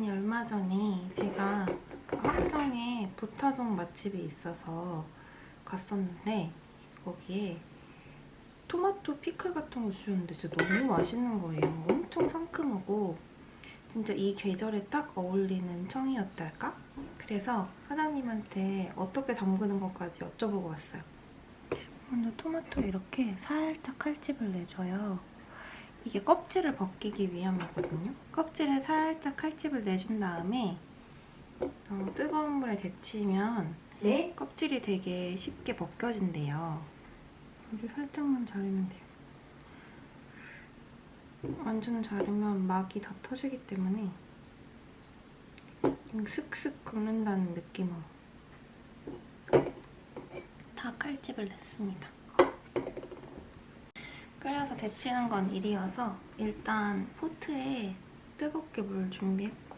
아니 얼마 전에 제가 그 합정에 보타동 맛집이 있어서 갔었는데 거기에 토마토 피클 같은 거 주셨는데 진짜 너무 맛있는 거예요. 엄청 상큼하고 진짜 이 계절에 딱 어울리는 청이었달까? 그래서 사장님한테 어떻게 담그는 것까지 여쭤보고 왔어요. 먼저 토마토 이렇게 살짝 칼집을 내줘요. 이게 껍질을 벗기기 위함이거든요. 껍질에 살짝 칼집을 내준 다음에 어, 뜨거운 물에 데치면 네, 껍질이 되게 쉽게 벗겨진대요. 아주 살짝만 자르면 돼요. 완전 자르면 막이 다 터지기 때문에 좀 슥슥 긁는다는 느낌으로 다 칼집을 냈습니다. 끓여서 데치는 건 일이어서 일단 포트에 뜨겁게 물 준비했고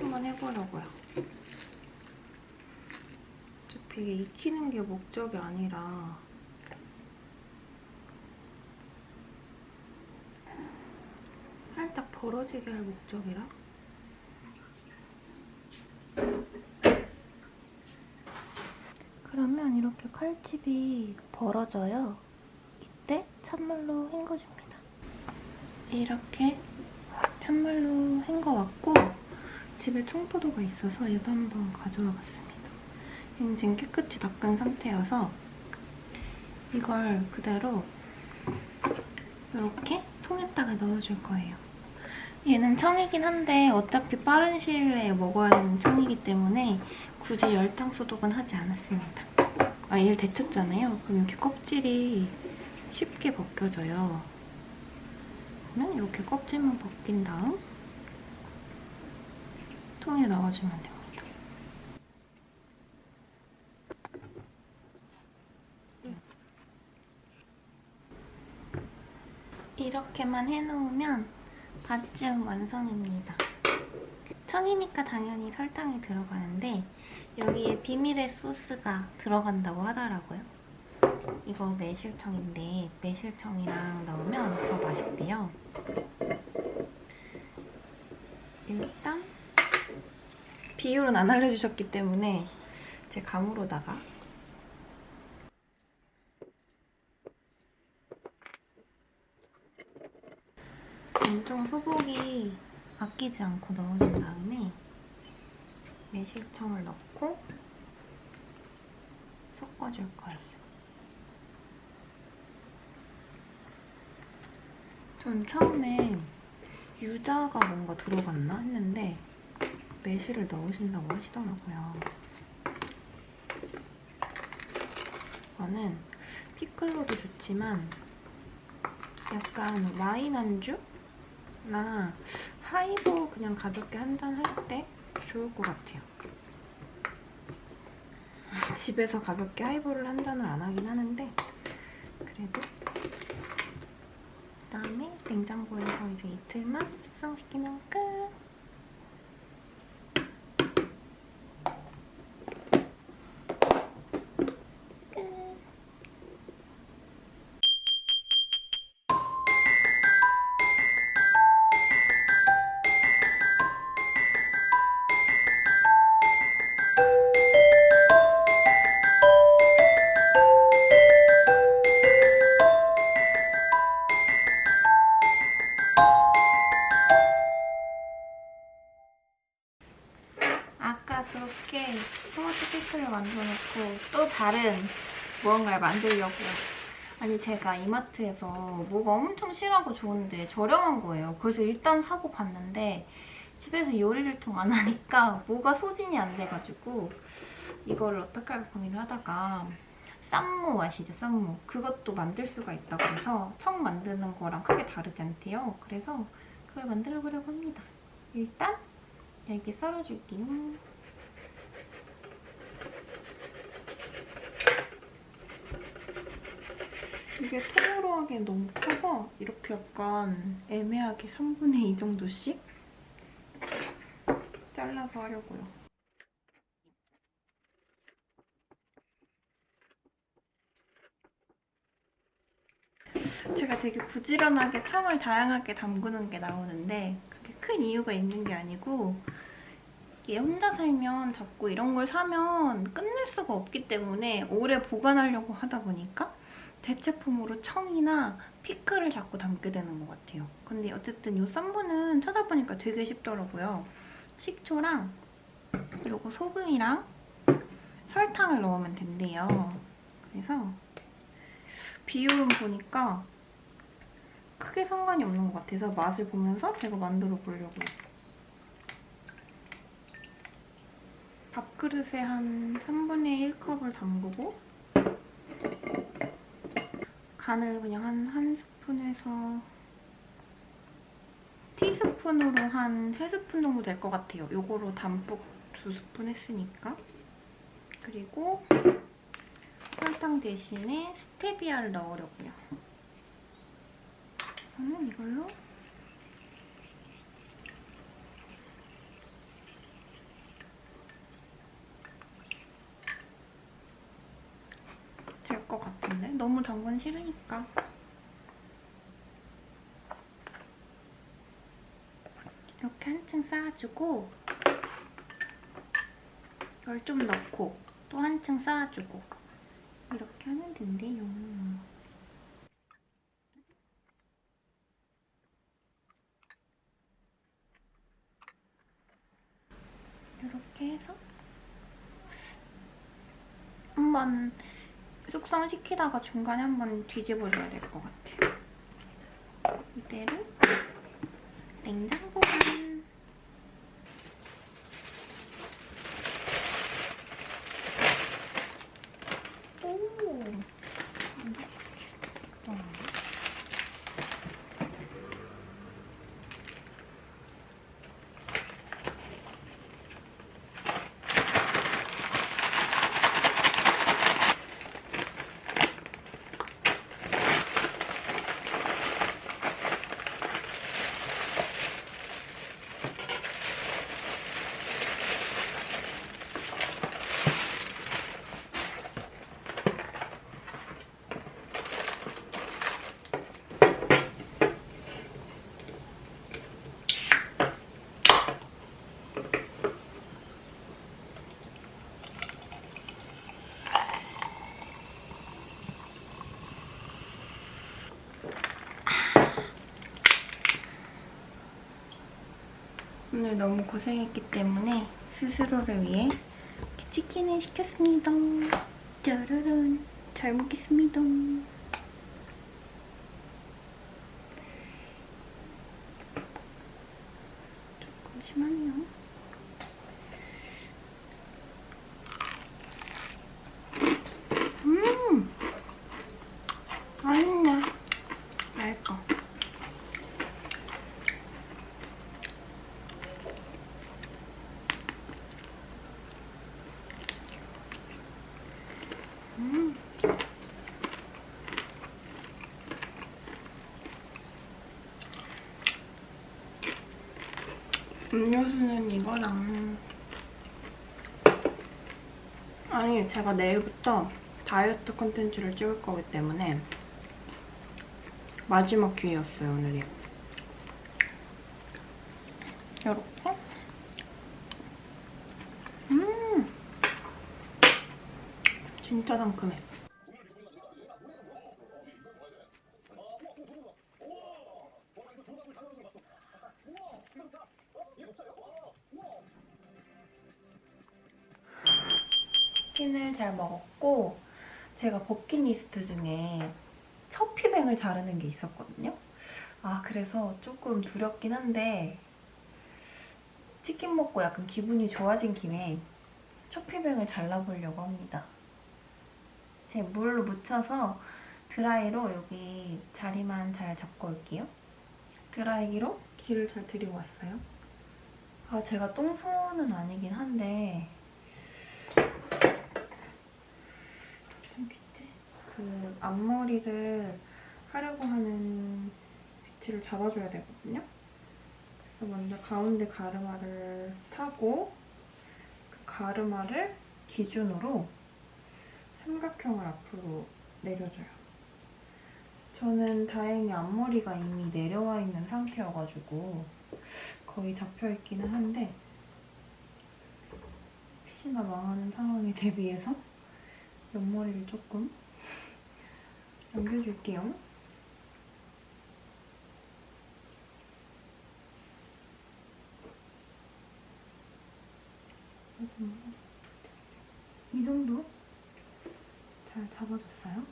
한번 해보려고요. 어차피 이게 익히는 게 목적이 아니라 살짝 벌어지게 할 목적이라 그러면 이렇게 칼집이 벌어져요. 이때 찬물로 헹궈줍니다. 이렇게 찬물로 헹궈왔고 집에 청포도가 있어서 얘도 한번 가져와 봤습니다. 얘는 지금 깨끗이 닦은 상태여서 이걸 그대로 이렇게 통에다가 넣어줄 거예요. 얘는 청이긴 한데 어차피 빠른 시일 내에 먹어야 하는 청이기 때문에 굳이 열탕 소독은 하지 않았습니다. 아, 얘를 데쳤잖아요. 그럼 이렇게 껍질이 쉽게 벗겨져요. 그러면 이렇게 껍질만 벗긴 다음 통에 넣어주면 됩니다. 이렇게만 해놓으면 밭쯤 완성입니다. 청이니까 당연히 설탕이 들어가는데 여기에 비밀의 소스가 들어간다고 하더라고요. 이거 매실청인데 매실청이랑 넣으면 더 맛있대요. 일단 비율은 안 알려주셨기 때문에 제 감으로다가 엄청 소고기 아끼지 않고 넣어준 다음에 매실청을 넣고 섞어줄 거예요. 전 처음에 유자가 뭔가 들어갔나 했는데 매실을 넣으신다고 하시더라고요. 이거는 피클로도 좋지만 약간 와인 안주나 하이볼 그냥 가볍게 한 잔 할 때 좋을 것 같아요. 집에서 가볍게 하이볼을 한 잔을 안 하긴 하는데 그래도 그다음에 냉장고에서 이제 이틀만 숙성시키면 끝. 끝. 피클을 만들어놓고 또 다른 무언가를 만들려고요. 아니 제가 이마트에서 뭐가 엄청 실하고 좋은데 저렴한 거예요. 그래서 일단 사고 봤는데 집에서 요리를 통 안 하니까 뭐가 소진이 안 돼가지고 이걸 어떻게 할까 고민을 하다가 쌈무 아시죠? 쌈무. 그것도 만들 수가 있다고 해서 청 만드는 거랑 크게 다르지 않대요. 그래서 그걸 만들어 보려고 합니다. 일단 얇게 썰어줄게요. 이게 통으로 하기엔 너무 커서 이렇게 약간 애매하게 3분의 2 정도씩 잘라서 하려고요. 제가 되게 부지런하게 청을 다양하게 담그는 게 나오는데 그게 큰 이유가 있는 게 아니고 이게 혼자 살면 자꾸 이런 걸 사면 끝낼 수가 없기 때문에 오래 보관하려고 하다 보니까 대체품으로 청이나 피클을 자꾸 담게 되는 것 같아요. 근데 어쨌든 이 쌈무는 찾아보니까 되게 쉽더라고요. 식초랑 요거 소금이랑 설탕을 넣으면 된대요. 그래서 비율은 보니까 크게 상관이 없는 것 같아서 맛을 보면서 제가 만들어 보려고요. 밥그릇에 한 3분의 1컵을 담그고 간을 그냥 한 한 스푼에서 티스푼으로 한 3스푼 정도 될 것 같아요. 요거로 담뿍 2스푼 했으니까. 그리고 설탕 대신에 스테비아를 넣으려고요. 저는 이걸로 될 것 같은데? 너무 단 건 싫으니까. 이렇게 한층 쌓아주고 이걸 좀 넣고 또 한층 쌓아주고 이렇게 하면 된대요. 이렇게 해서 한번 숙성시키다가 중간에 한번 뒤집어줘야 될 것 같아요. 이대로 냉장 보관. 오. 어. 오늘 너무 고생했기 때문에 스스로를 위해 치킨을 시켰습니다. 짜라란. 잘 먹겠습니다. 조금 심하네요. 음! 맛있네. 맛있어. 음. 음료수는 이거랑 아니 제가 내일부터 다이어트 콘텐츠를 찍을 거기 때문에 마지막 기회였어요 오늘이. 이렇게? 음! 진짜 상큼해 치킨을 잘 먹었고 제가 버킷리스트 중에 첫피뱅을 자르는 게 있었거든요. 아 그래서 조금 두렵긴 한데 치킨 먹고 약간 기분이 좋아진 김에 첫피뱅을 잘라보려고 합니다. 제 물로 묻혀서 드라이로 여기 자리만 잘 잡고 올게요. 드라이기로 기를 잘 들이고 왔어요. 아 제가 똥손은 아니긴 한데 좀 있지? 그 앞머리를 하려고 하는 위치를 잡아줘야 되거든요. 먼저 가운데 가르마를 타고 그 가르마를 기준으로 삼각형을 앞으로 내려줘요. 저는 다행히 앞머리가 이미 내려와 있는 상태여가지고 거의 잡혀있기는 한데 혹시나 망하는 상황에 대비해서 옆머리를 조금 남겨줄게요. 이 정도 잘 잡아줬어요.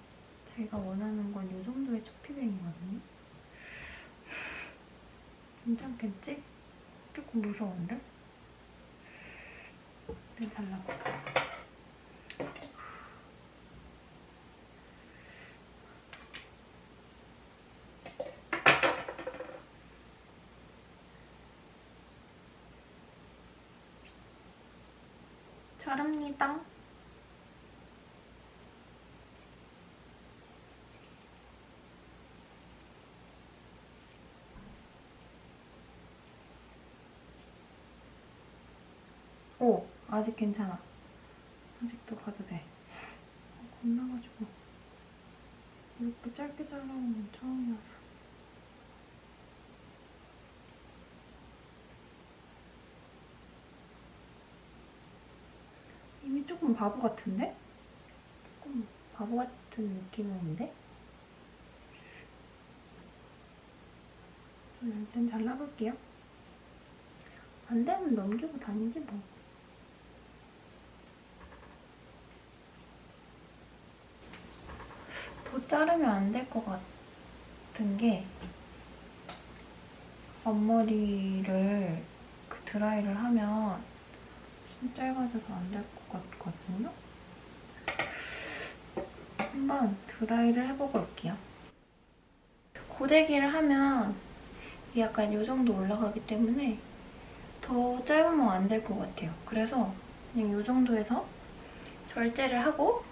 제가 원하는 건 이 정도의 초피뱅이거든요. 괜찮겠지? 조금 무서운데? 네, 잘라봐. 잘합니다. 오, 아직 괜찮아. 아직도 가도 돼. 어, 겁나가지고. 이렇게 짧게 잘라온 건 처음이라서. 조금 바보 같은데? 조금 바보 같은 느낌인데? 음, 일단 잘라볼게요. 안 되면 넘기고 다니지 뭐. 더 자르면 안 될 것 같은 게 앞머리를 그 드라이를 하면 진짜 짧아져서 안 될 것 같거든요. 한번 드라이를 해보고 올게요. 고데기를 하면 약간 이 정도 올라가기 때문에 더 짧으면 안 될 것 같아요. 그래서 그냥 이 정도에서 절제를 하고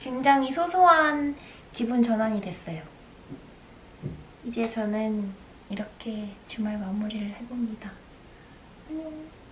굉장히 소소한 기분 전환이 됐어요. 이제 저는 이렇게 주말 마무리를 해봅니다. 안녕.